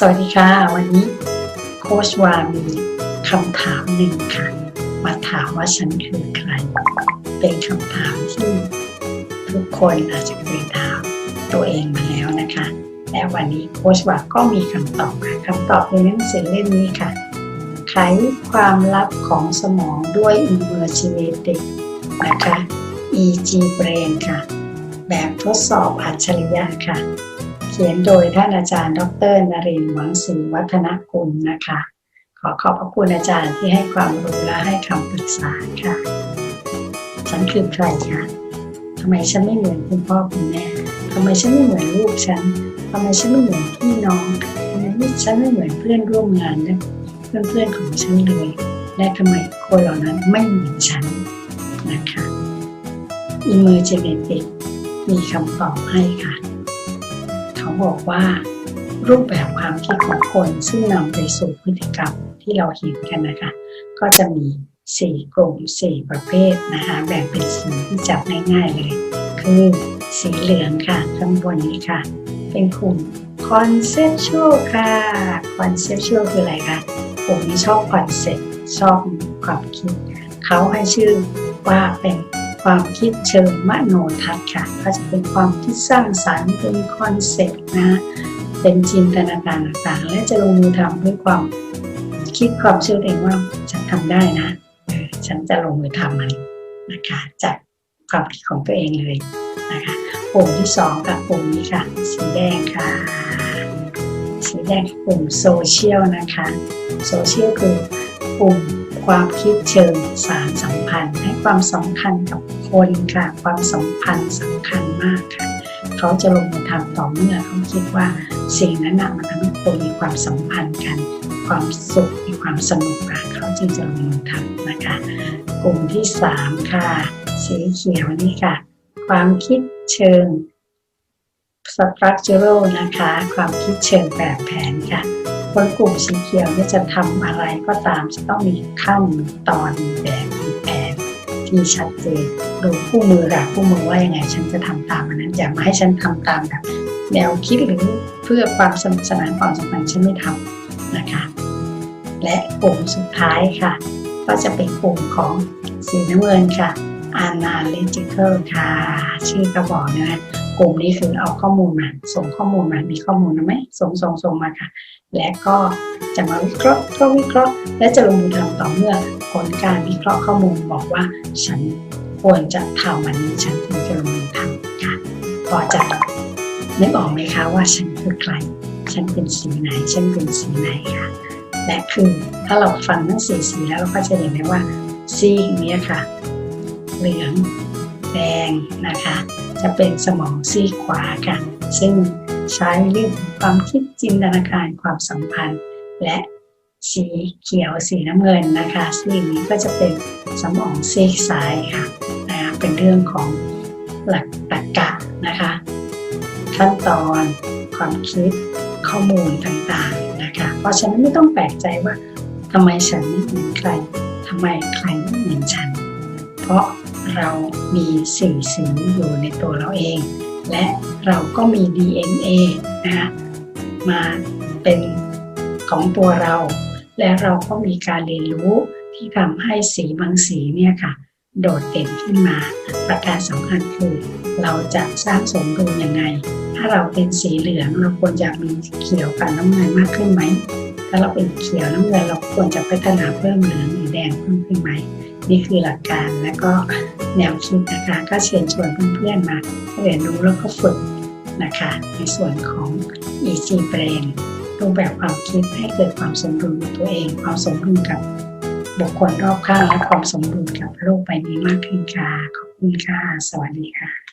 สวัสดีค่ะ วันนี้โค้ชวามีคำถามหนึ่งค่ะ มาถามว่าฉันคือใคร เป็นคำถามที่ทุกคนอาจจะเคยถามตัวเองมาแล้วนะคะ และวันนี้โค้ชวาก็มีคำตอบค่ะคำตอบในหนังสือเล่มนี้ค่ะ ไขความลับของสมองด้วย Immersive นะคะ EG Brain ค่ะ แบบทดสอบอัจฉริยะค่ะ ขียนโดยท่านอาจารย์ ดรนรินทร์หวังศรีวัฒนกุลนะคะ ขอขอบพระคุณอาจารย์ที่ให้ความรู้และให้คำปรึกษาค่ะ ฉันคือใครคะทำไมฉันไม่เหมือนคุณพ่อคุณแม่ทำไมฉันไม่เหมือนลูกฉันทำไมฉันไม่เหมือนพี่น้องทำไมฉันไม่เหมือนเพื่อนร่วมงานและเพื่อนๆของฉันเลย และทำไมคนเหล่านั้นไม่เหมือนฉันนะคะ Emergency มีคำตอบให้ค่ะ เขาบอกว่า รูปแบบความคิดของคนซึ่งนำไปสู่พฤติกรรมที่เราเห็นกันนะคะ ก็จะมี4กลุ่ม4ประเภทนะคะแบ่งเป็นสีที่จับง่ายๆเลย คือสีเหลืองค่ะข้างบนนี้ค่ะ เป็นกลุ่ม conceptual ค่ะ conceptual คืออะไรคะกลุ่มนี้ชอบคอนเซ็ปต์ชอบความคิด เขาให้ชื่อว่าเป็น ความคิดเชิงมโนทัศน์ค่ะก็จะเป็นความคิดสร้างสรรค์เป็นคอนเซ็ปต์นะเป็นจินตนาการต่างๆ และจะลงมือทำด้วยความคิดความเชื่อเองว่าฉันทำได้นะเออฉันจะลงมือทำมันนะคะจากความคิดของตัวเองเลยนะคะปุ่มที่สองกับปุ่มนี้ค่ะ สีแดงค่ะ สีแดงปุ่มโซเชียลนะคะโซเชียลคือปุ่ม ความคิดเชิงสารสัมพันธ์ ให้ความสำคัญกับคนค่ะ ความสัมพันธ์สำคัญมากค่ะ เขาจะลงมือทำต่อเมื่อเขาคิดว่าสิ่งนั้นนะมันทำให้คนมีความสัมพันธ์กัน ความสุขมีความสนุกค่ะเขาจึงจะลงมือทำนะคะ กลุ่มที่สามค่ะ สีเขียวนี่ค่ะ ความคิดเชิง structural นะคะ ความคิดเชิงแบบแผนค่ะ คนกลุ่มสีเขียวเนี่ยจะทำอะไรก็ตามจะต้องมีขั้นตอนมีแบบมีแผนที่ชัดเจนดูคู่มือค่ะคู่มือว่ายังไง ฉันจะทำตามอันนั้นอย่ามาให้ฉันทำตามแบบแนวคิดหรือเพื่อความสนุกสนานความสัมพันธ์ฉันไม่ทำนะคะ และกลุ่มสุดท้ายค่ะ ก็จะเป็นกลุ่มของสีน้ำเงินค่ะ analytical ค่ะ ชื่อก็บอกนะ กลุ่มนี้คือเอาข้อมูลมา ส่งข้อมูลมา มีข้อมูลนะไหมส่งส่งส่งมาค่ะ และก็จะมาวิเคราะห์ก็วิเคราะห์ และจะลงมือทำต่อเมื่อผลการวิเคราะห์ข้อมูลบอกว่า ฉันควรจะทำวันนี้ฉันถึงจะลงมือทำค่ะพอจะนึกออกไหมคะว่าฉันคือใคร ฉันเป็นสีไหน ฉันเป็นสีไหนค่ะ และคือถ้าเราฟังทั้งสี่สีแล้วเราก็จะเห็นได้ว่าซีนี้ค่ะ เหลือง แดงนะคะ จะเป็นสมองซีขวาค่ะ ซึ่งใช้เรื่องของความคิดจินตนาการความสัมพันธ์ และสีเขียวสีน้ำเงินนะคะซีนี้ก็จะเป็นสมองซีกซ้ายค่ะนะคะเป็นเรื่องของหลักตรรกะนะคะ ขั้นตอนความคิดข้อมูลต่างๆนะคะ เพราะฉะนั้นไม่ต้องแปลกใจว่าทำไมฉันไม่เหมือนใครทำไมใครไม่เหมือนฉัน เพราะ เรามีสิ่งสีอยู่ในตัวเราเอง และเราก็มี DNA นะคะมาเป็นของตัวเรา และเราก็มีการเรียนรู้ที่ทำให้สีบางสีเนี่ยค่ะ โดดเด่นขึ้นมา ประการสำคัญคือ เราจะสร้างสมดุลยังไง ถ้าเราเป็นสีเหลืองเราควรจะมีเขียวกับน้ำเงินมากขึ้นไหมถ้าเราเป็นเขียวน้ำเงินเราควรจะพัฒนาเพิ่มเหลืองหรือแดงเพิ่มขึ้นไหม นี่คือหลักการและก็แนวคิดนะคะก็เชิญชวนเพื่อนๆมาเรียนรู้แล้วก็ฝึกนะคะในส่วนของ EC Brain รูปแบบความคิดให้เกิดความสมดุลกับตัวเอง ความสมดุลกับบุคคลรอบข้างและความสมดุลกับโลกใบนี้มากขึ้นค่ะ ขอบคุณค่ะ สวัสดีค่ะ